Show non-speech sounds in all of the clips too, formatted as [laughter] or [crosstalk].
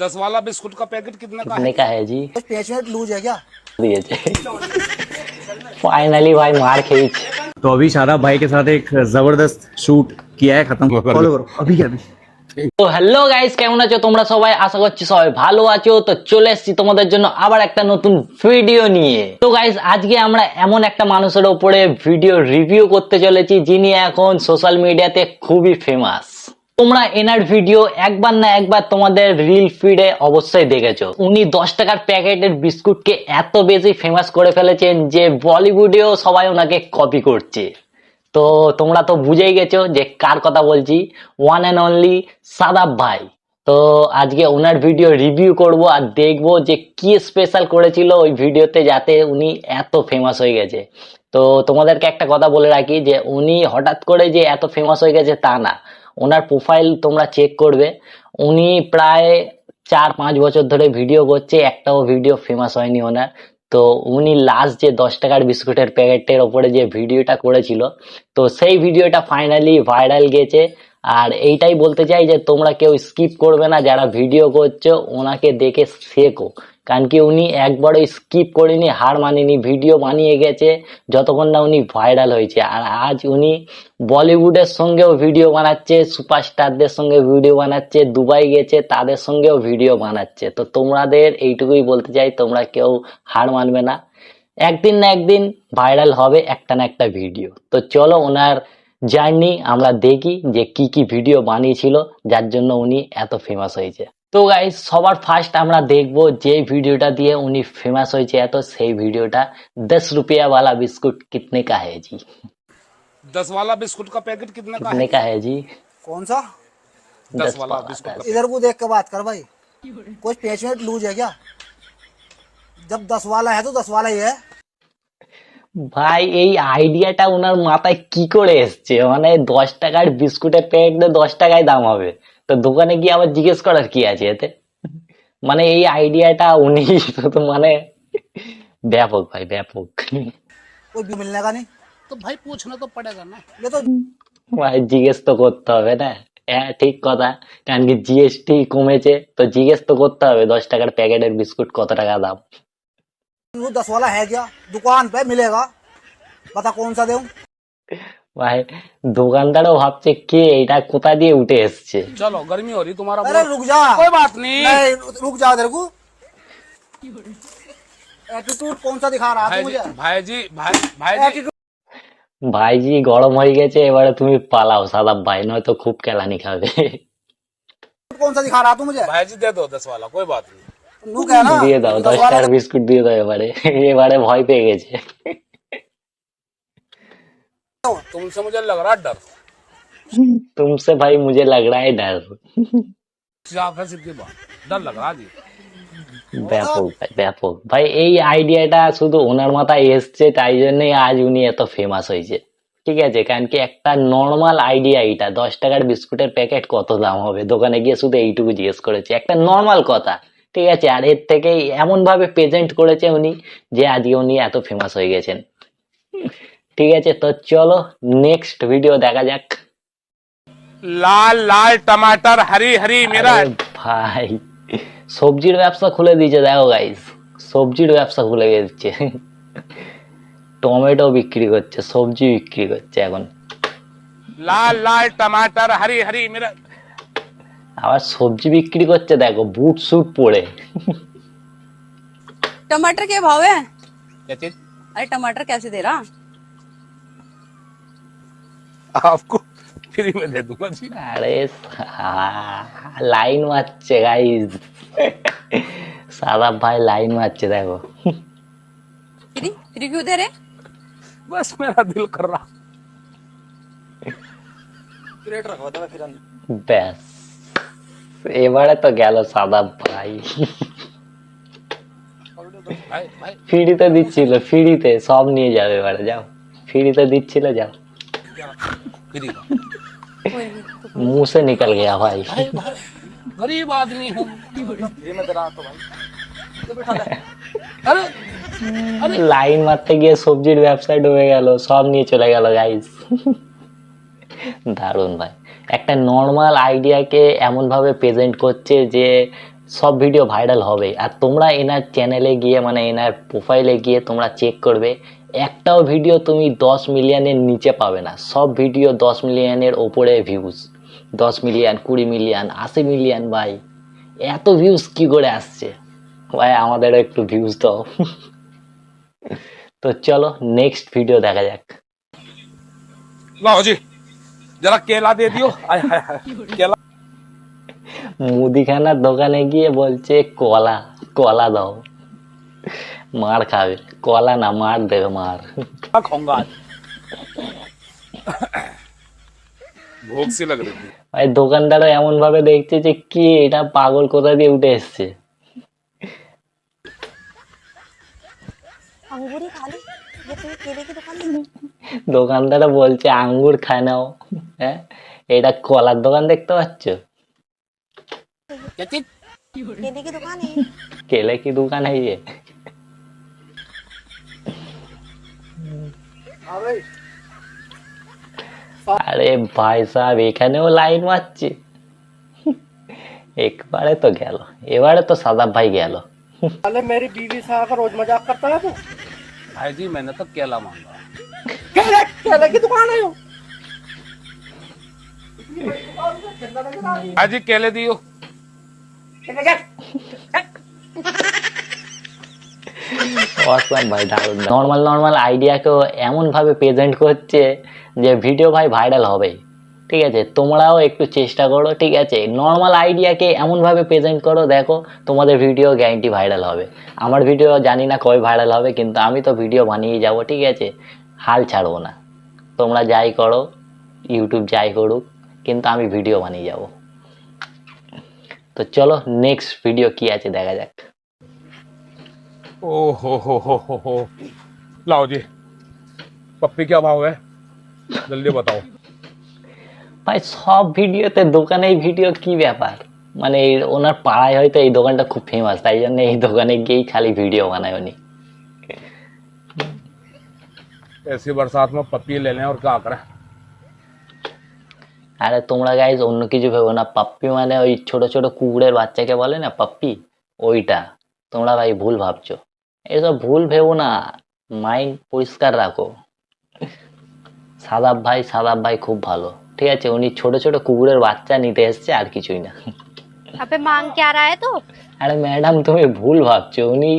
दस वाला बिस्कुट का पैकेट कितने का कितने है का है जी कुछ पेच में लूज है क्या দিয়েছে ফাইনালি ভাই মার খেয়েছি तो अभी शादाब भाई के साथ एक जबरदस्त शूट किया है खत्म फॉलो करो अभी अभी তো হ্যালো গাইস কেমন আছো তোমরা সবাই আশা করছি সবাই ভালো আছো তো চলে এসেছি তোমাদের জন্য আবার একটা নতুন ভিডিও নিয়ে তো গাইস আজকে আমরা এমন একটা মানুষের উপরে ভিডিও রিভিউ করতে চলেছি যিনি এখন সোশ্যাল মিডিয়াতে খুবই ফেমাস তোমরা এনার ভিডিও একবার না একবার তোমাদের রিল ফিডে অবশ্যই দেখেছ। উনি দশ টাকার প্যাকেটের বিস্কুটকে এত বেশি ফেমাস করে ফেলেছেন যে বলিউডেও সবাই ওনাকে কপি করছে। তো তোমরা তো বুঝেই গেছো যে কার কথা বলছি। ওয়ান অ্যান্ড অনলি সাদাব ভাই। তো আজকে ওনার ভিডিও রিভিউ করব আর দেখব যে কি স্পেশাল করেছিল ওই ভিডিওতে যাতে উনি এত ফেমাস হয়ে গেছে। তো তোমাদেরকে একটা কথা বলে রাখি যে উনি হঠাৎ করে যে এত ফেমাস হয়ে গেছে তা না। ওনার প্রোফাইল তোমরা চেক করবে। উনি প্রায় চার পাঁচ বছর ধরে ভিডিও করছে, একটাও ভিডিও ফেমাস হয়নি ওনার। তো উনি লাস্ট যে দশ টাকার বিস্কুটের প্যাকেটের ওপরে যে ভিডিওটা করেছিল, তো সেই ভিডিওটা ফাইনালি ভাইরাল গেছে। আর এইটাই বলতে চাই যে তোমরা কেউ স্কিপ করবে না, যারা ভিডিও করছ ওনাকে দেখে শেখো। কারণ কি উনি একবারও স্কিপ করেনি, হার মানেনি ভিডিও বানিয়ে গেছে, যতক্ষণ না উনি ভাইরাল হয়েছে। আর আজ উনি বলিউডের সঙ্গেও ভিডিও বানাচ্ছে সুপারস্টারদের সঙ্গে ভিডিও বানাচ্ছে, দুবাই গেছে, তাদের সঙ্গেও ভিডিও বানাচ্ছে। তো তোমাদের এইটুকুই বলতে চাই, তোমরা কেউ হার মানবে না। একদিন না একদিন ভাইরাল হবে একটা না একটা ভিডিও তো চলো ওনার জার্নি আমরা দেখি যে কি কি ভিডিও বানিয়েছিল যার জন্য উনি এত ফেমাস হয়েছে তো গাইজ সবার ফার্স্ট আমরা দেখবো যে ভিডিওটা দিয়ে উনি ফেমাস হয়েছে এত সেই ভিডিওটা দশ রুপিয়া वाला बिस्कुट कितने का है जी दस वाला बिस्कुट का पैकेट कितने का कितने है का है जी कौन सा दस दस वाला वाला बिस्कुट का इधर को देख के बात कर भाई कुछ पेच में लूज है क्या जब दस वाला है तो दस वाला ही है ভাই এই আইডিয়াটা ওনার মাথায় কি করে এসছে? মানে দশ টাকার বিস্কুটের প্যাকেট দশ টাকায় দাম হবে। তো দোকানে গিয়ে আবার জিজ্ঞেস করার কি আছে এতে? মানে এই আইডিয়াটা উনি মানে ব্যাপক ভাই ব্যাপক। ভাই ভাই জিজ্ঞেস তো করতে হবে না। হ্যাঁ ঠিক কথা। কারণ কি জিএসটি কমেছে তো জিজ্ঞেস তো করতে হবে দশ টাকার প্যাকেটের বিস্কুট কত টাকা দাম? वो दस वाला है क्या दुकान पे मिलेगा बता कौन सा दूं ভাই দোকানদারও ভাবছে কে এটা কোথা দিয়ে উঠে এসছে चलो गर्मी हो रही तुम्हारा अरे बोलो। रुक जा कोई बात नहीं नहीं रुक जा तेरे को एटीट्यूड कौन सा दिखा रहा तू भाई मुझे जी भाई जी भाई भाई जी एटीट्यूड ভাইজি গরম হয়ে গেছে এবারে তুমি পালাও সাদা ভাই নয়তো খুব কেলানি খাবে कौन सा दिखा रहा तू मुझे भाई जी दे दो दस वाला कोई बात नहीं नू क्या ना দিয়ে দাও दस দশ वाला টাকার বিস্কুট দিয়ে দাও এবারে এবারে ভয় পেয়ে গেছে तुमसे मुझे लग रहा है डर तुमसे भाई मुझे लग रहा है डर साफ है सीधी बात डर लग रहा है जी ব্যাপক ভাই ব্যাপক ভাই এই আইডিয়াটা শুধু ওনার মাথায় এসছে তাই জন্যই আজ উনি এত ফেমাস হয়েছে ঠিক আছে কারণ কি একটা নর্মাল আইডিয়া এটা দশ টাকার বিস্কুটের প্যাকেট কত দাম হবে দোকানে গিয়ে শুধু এইটুকু জিজ্ঞেস করেছে একটা নর্মাল কথা ঠিক আছে আর এর থেকে এমনভাবে প্রেজেন্ট করেছে উনি যে আজকে উনি এত ফেমাস হয়ে গেছেন। ঠিক আছে তো চলো নেক্সট ভিডিও দেখা যাক। লাল লাল টমাটার হরি হরি মেরা ভাই সবজির ব্যবসা খুলে দিয়েছে দেখো গাইস সবজির ব্যবসা খুলে গেছে টমেটো বিক্রি করছে সবজি বিক্রি করছে এখন। লাল লাল টমাটার হরি হরি মেরা আবার সবজি বিক্রি করছে দেখো বুট স্যুট পরে टमाटर के भाव है क्या चीज अरे टमाटर कैसे दे रहा आपको फ्री में दे दूंगा जी আরে লাইন মারছে গাইস সাদা ভাই লাইন মারছে দেখো फ्री फ्री क्यों दे रहे बस मेरा दिल कर रहा ব্যাস এবারে তো গেল সাদা ভাই भाई भाई ফ্রিতে দিচ্ছিল ফ্রিতে সব নিয়ে যাবে এবারে যাও ফ্রিতে দিচ্ছিল যাও फ्री का कोई नहीं मुंह से निकल गया भाई भाई भाई गरीब आदमी हूँ अरे अरे লাইন মারতে গিয়ে সবজির ব্যবসায় ডুবে গেল সব নিয়ে চলে গেল গাইস দারুণ ভাই একটা নর্মাল আইডিয়াকে এমনভাবে প্রেজেন্ট করছে যে সব ভিডিও ভাইরাল হবে। আর তোমরা এনার চ্যানেলে গিয়ে মানে এনার প্রোফাইলে গিয়ে তোমরা চেক করবে, একটাও ভিডিও তুমি দশ মিলিয়নের নিচে পাবে না। সব ভিডিও দশ মিলিয়নের ওপরে ভিউজ দশ মিলিয়ন কুড়ি মিলিয়ন আশি মিলিয়ন ভাই। এত ভিউজ কি করে আসছে? ভাই, আমাদেরও একটু ভিউজ দাও। [laughs] তো চলো নেক্সট ভিডিও দেখা যাক। যারা কেলা দিয়ে দিও। কেলা। মুদিখানার দোকানে গিয়ে বলছে কলা কলা দাও। মার খাবে। কলা না মার দেবে মার। খঙ্গাল ভোগ সে ভাই দোকানদারও এমন ভাবে দেখছে যে কি এটা পাগল কোথা দিয়ে উঠে এসছে? দোকানদার বলছে আঙ্গুর খায় নাও। হ্যাঁ এটা কলার দোকান দেখতে পাচ্ছ केले की दुकान है কেলে কি দোকান है ये আরে ভাই সাহেব এখানেও লাইন মারছে একবারে তো গেল এবারে তো সাদা ভাই গেল साले मेरी बीवी से आकर रोज मजाक करता है तू भाई जी मैंने तो केला मांगा केले केले की दुकान है আজি কেলে দিও? অসম ভাই, দারুণ। নর্মাল নর্মাল আইডিয়াকেও এমনভাবে প্রেজেন্ট করছে যে ভিডিও ভাই ভাইরাল হবে। ঠিক আছে, তোমরাও একটু চেষ্টা করো, ঠিক আছে? নর্মাল আইডিয়াকে এমনভাবে প্রেজেন্ট করো, দেখো, তোমাদের ভিডিও গ্যারেন্টি ভাইরাল হবে। আমার ভিডিও জানি না কবে ভাইরাল হবে, কিন্তু আমি তো ভিডিও বানিয়ে যাব, ঠিক আছে? হাল ছাড়বো না। তোমরা যাই করো ইউটিউব যাই করুক কিন্তু আমি ভিডিও বানিয়ে যাব তো চলো নেক্সট ভিডিও কি আছে দেখা যাক ओ हो हो हो हो हो लाओ जी पप्पी क्या भाव है जल्दी बताओ ভাই সব ভিডিওতে দোকানেই ভিডিও কি ব্যাপার মানে এই- ওনার পাড়ায় হয়তো এই দোকানটা খুব ফেমাস তাই জন্য এই দোকানে গিয়েই খালি ভিডিও বানায় উনি ऐसी बरसात में पप्पी ले लें और क्या करें আরে তোমরা গাইজ অন্য কিছু ভেবো না পাপ্পি মানে ওই ছোট ছোট কুকুরের বাচ্চাকে বলে না পাপ্পি ওইটা তোমরা ভাই ভুল ভাবছো এসব ভুল ভেবো না মাইন্ড পরিষ্কার রাখো সাদাব ভাই সাদাব ভাই খুব ভালো ঠিক আছে উনি ছোট ছোট কুকুরের বাচ্চা নিতে এসছে আর কিছুই না अबे मांग क्या रहा है तू আরে ম্যাডাম তুমি ভুল ভাবছো উনি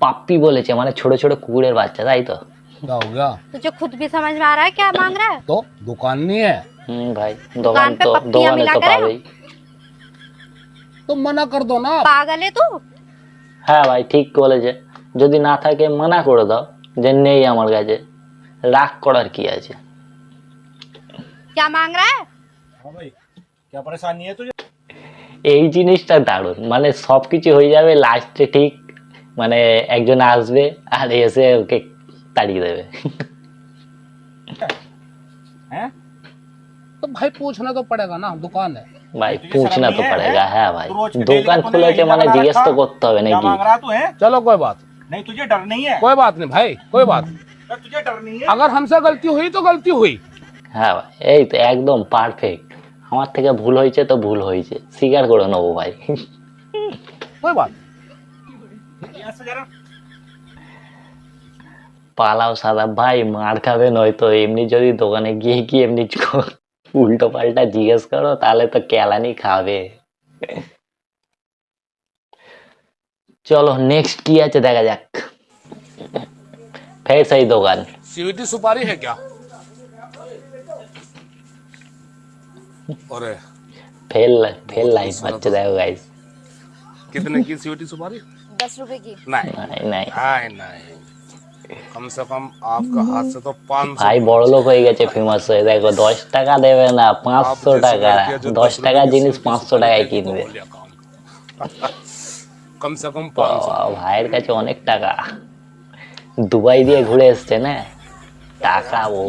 পাপ্পি বলেছে মানে ছোট ছোট কুকুরের বাচ্চা তাই তো क्या हो गया तुझे खुद भी समझ में आ रहा है क्या मांग रहा है तो दुकान नहीं है হুম ভাই দোকান पे তো पप्पियाँ দোকানে मिला তো करे? পাবেই तो मना कर दो ना पागल है तू হ্যাঁ ভাই ঠিক বলেছে যদি না থাকে মানা করে দাও যে নেই আমার কাছে রাগ করার কি আছে क्या मांग रहा है क्या परेशानी है तुझे এই জিনিসটা দারুণ মানে সব কিছু হয়ে যাবে লাস্টে ঠিক মানে একজন আসবে আর এসে ওকে তাড়িয়ে দেবে तो भाई पूछना तो पड़ेगा ना दुकान है ভাই पूछना तो पड़ेगा হ্যাঁ ভাই দোকান খুলেছে মানে জিজ্ঞেস তো করতে হবে क्या নাকি मांग रहा तू है चलो कोई बात नहीं तुझे डर नहीं है कोई बात नहीं भाई कोई बात अरे तुझे डर नहीं है अगर हमसे गलती हुई तो गलती हुई হ্যাঁ ভাই এই তো একদম পারফেক্ট আমার থেকে ভুল হয়েছে তো ভুল হয়েছে স্বীকার করে নেবো ভাই कोई बात यहाँ से जरा পালাও সাদা ভাই মার খাবে নয়তো এমনি যদি দোকানে গিয়ে গিয়ে এমনি উল্টো পাল্টা জিজ্ঞেস করো তাহলে তো কেলানি খাবে চলো নেক্সট কি আছে দেখা যাক ফের সেই দোকান सीवीटी सुपारी है क्या अरे ফেল ফেল লাইন মারছে দেখো গাইস कितने की सीवीटी सुपारी दस रुपए की नहीं নাই নাই नहीं नहीं कम से कम आपका हाथ से तो पाँच ভাই বড় লোক হয়ে গেছে ফেমাস হয়ে দেখো দশ টাকা দেবে না পাঁচশো টাকা দশ টাকার জিনিস পাঁচশো টাকায় কিনবে कम से कम पाँच सौ বাবা, ভাইয়ের কাছে অনেক টাকা দুবাই দিয়ে ঘুরে এসছে না টাকা ও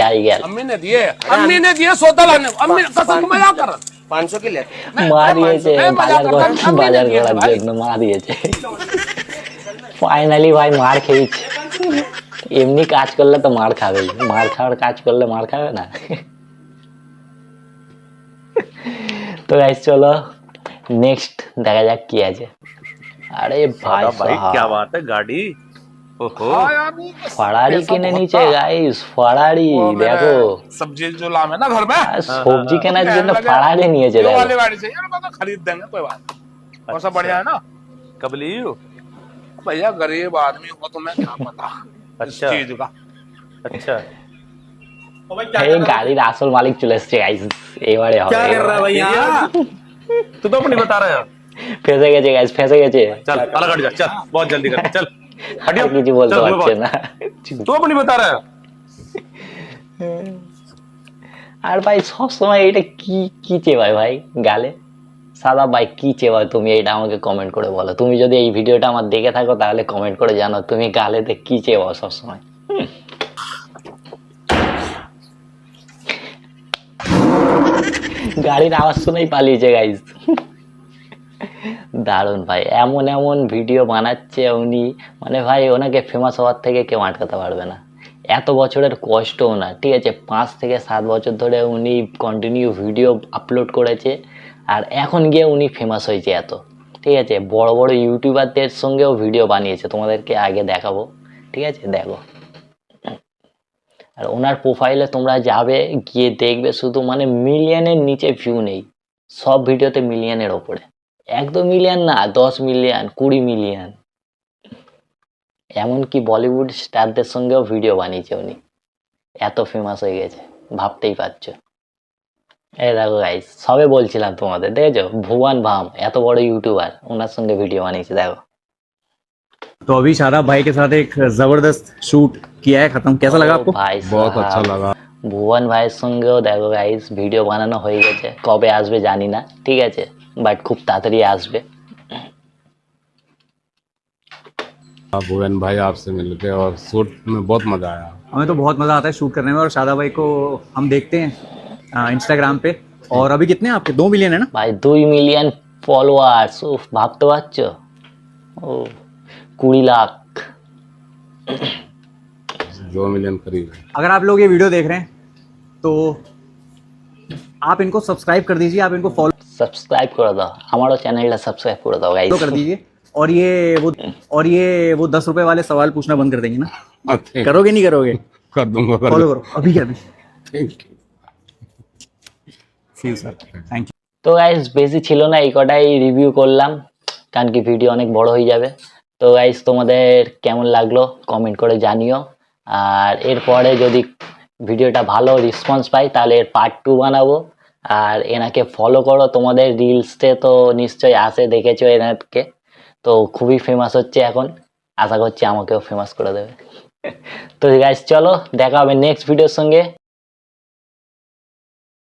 গাড়ি গেল अम्मी ने दिए अम्मी ने दिए सौदा लाने को। अम्मी कसम को मजाक कर पाँच सौ की ले মা দিয়েছে এই বাজার বাজার করার করতাম, বাজার আমি দিয়েছি করার ভাই। জন্য মা দিয়েছে ফাইনালি ভাই মার খেয়েছে এমনি কাজ করলে তো মার খাবেই মার খাওয়ার কাজ করলে মার খাবে না তো গাইস চলো নেক্সট দেখা যাক কি আছে আরে ভাই भाई সাহাব, क्या बात है गाड़ी ओहो ফারারি কিনে নিচে গাইস ফারারি वो मेरा দেখো सब्जी जो लाम है ना घर में আর সবজি কেনার জন্য लगा, ফারারি নিয়েছে ये দেখো वाली गाड़ी चाहिए ना मैं खरीद देंगे कोई बात नहीं। और सब बढ़िया है ना कब ली हो भैया गरीब आदमी हो तो मैं क्या पता इस अच्छा चीज का अच्छा এই গাড়ির আসল মালিক চলে এসছে গাইস এবারে হবে এবারে। भाई यहाँ तू तो अपनी बता रहा है ফেসে গেছে গাইস ফেসে গেছে चल अलग हट जा चल बहुत जल्दी कर चल আর हटियो কিছু বলতে चल, পারছে बोल। না तू अपनी बता रहा है আর ভাই সবসময় এটা কি কি চেবায় ভাই গালে সাদা, ভাই, কি চেবায় তুমি? এটা আমাকে কমেন্ট করে বলো। তুমি যদি এই ভিডিওটা আমার দেখে থাকো, তাহলে কমেন্ট করে জানো তুমি গালেতে কি চেবাও সবসময়। গাড়ির আওয়াজ শুনেই পালিয়েছে গাইজ দারুণ, ভাই। এমন এমন ভিডিও বানাচ্ছে উনি। মানে ভাই, ওনাকে ফেমাস হওয়ার থেকে কেউ আটকাতে পারবে না। এত বছরের কষ্ট না ঠিক আছে? পাঁচ থেকে সাত বছর ধরে উনি কন্টিনিউ ভিডিও আপলোড করেছে। আর এখন গিয়ে উনি ফেমাস হয়েছে এত। ঠিক আছে? বড় বড় ইউটিউবারদের সঙ্গেও ভিডিও বানিয়েছে। তোমাদেরকে আগে দেখাবো। ঠিক আছে? দেখো। আর ওনার প্রোফাইলে তোমরা যাবে, গিয়ে দেখবে শুধু মানে মিলিয়নের নিচে ভিউ নেই। সব ভিডিওতে মিলিয়নের ওপরে। একদম মিলিয়ন না, দশ মিলিয়ন কুড়ি মিলিয়ন এমনকি বলিউড স্টারদের সঙ্গেও ভিডিও বানিয়েছে উনি। এত ফেমাস হয়ে গেছে। ভাবতেই পারছ। এই দেখো গাইস সবে বলছিলাম তোমাদের দেখেছো ভুবন ভাম এত বড় ইউটিউবার ওনার সঙ্গে ভিডিও বানিয়েছে দেখো तो अभी शादाब भाई के साथ एक जबरदस्त शूट किया है खत्म कैसा लगा ও आपको ভাই बहुत সাহাব। अच्छा लगा ভুবন ভাইয়ের সঙ্গেও দেখো গাইস ভিডিও বানানো হয়ে গেছে কবে আসবে জানি না ঠিক আছে বাট খুব তাড়াতাড়ি আসবে भुवन भाई आपसे मिलके और शूट में बहुत मजा आया हमें तो बहुत मजा आता है शूट करने में और शादाब भाई को हम देखते हैं इंस्टाग्राम पे। और अभी कितने आपके? दो मिलियन है ना? भाई दो मिलियन फॉलोअर्स भाग तो वाच ओ कुड़ी लाख। दो मिलियन करीब अगर आप लोग ये वीडियो देख रहे हैं तो आप इनको सब्सक्राइब कर दीजिए आप इनको फॉलो सब्सक्राइब कर दो। हमारा चैनल सब्सक्राइब कर दो गाइस कर दीजिए। और ये वो और ये वो दस रुपए वाले सवाल पूछना बंद कर देंगे ना। हाँ, करोगे नहीं करोगे? कर दूँगा फॉलो करो। अभी अभी। थैंक यू থ্যাংক ইউ তো গাইস বেশি ছিল না, এই কটাই রিভিউ করলাম। কারণ কি ভিডিও অনেক বড় হয়ে যাবে। তো গাইস তোমাদের কেমন লাগল কমেন্ট করে জানিও। আর এরপরে যদি ভিডিওটা ভালো রেসপন্স পাই, তাহলে এর পার্ট টু বানাবো। আর এনাকে ফলো করো, তোমাদের রিলসতে তো নিশ্চয়ই আসে, দেখেছ এনাকে। তো খুবই ফেমাস হচ্ছে এখন। আশা করছি আমাকেও ফেমাস করে দেবে। [laughs] তো গাইজ চলো, দেখা হবে নেক্সট ভিডিওর সঙ্গে।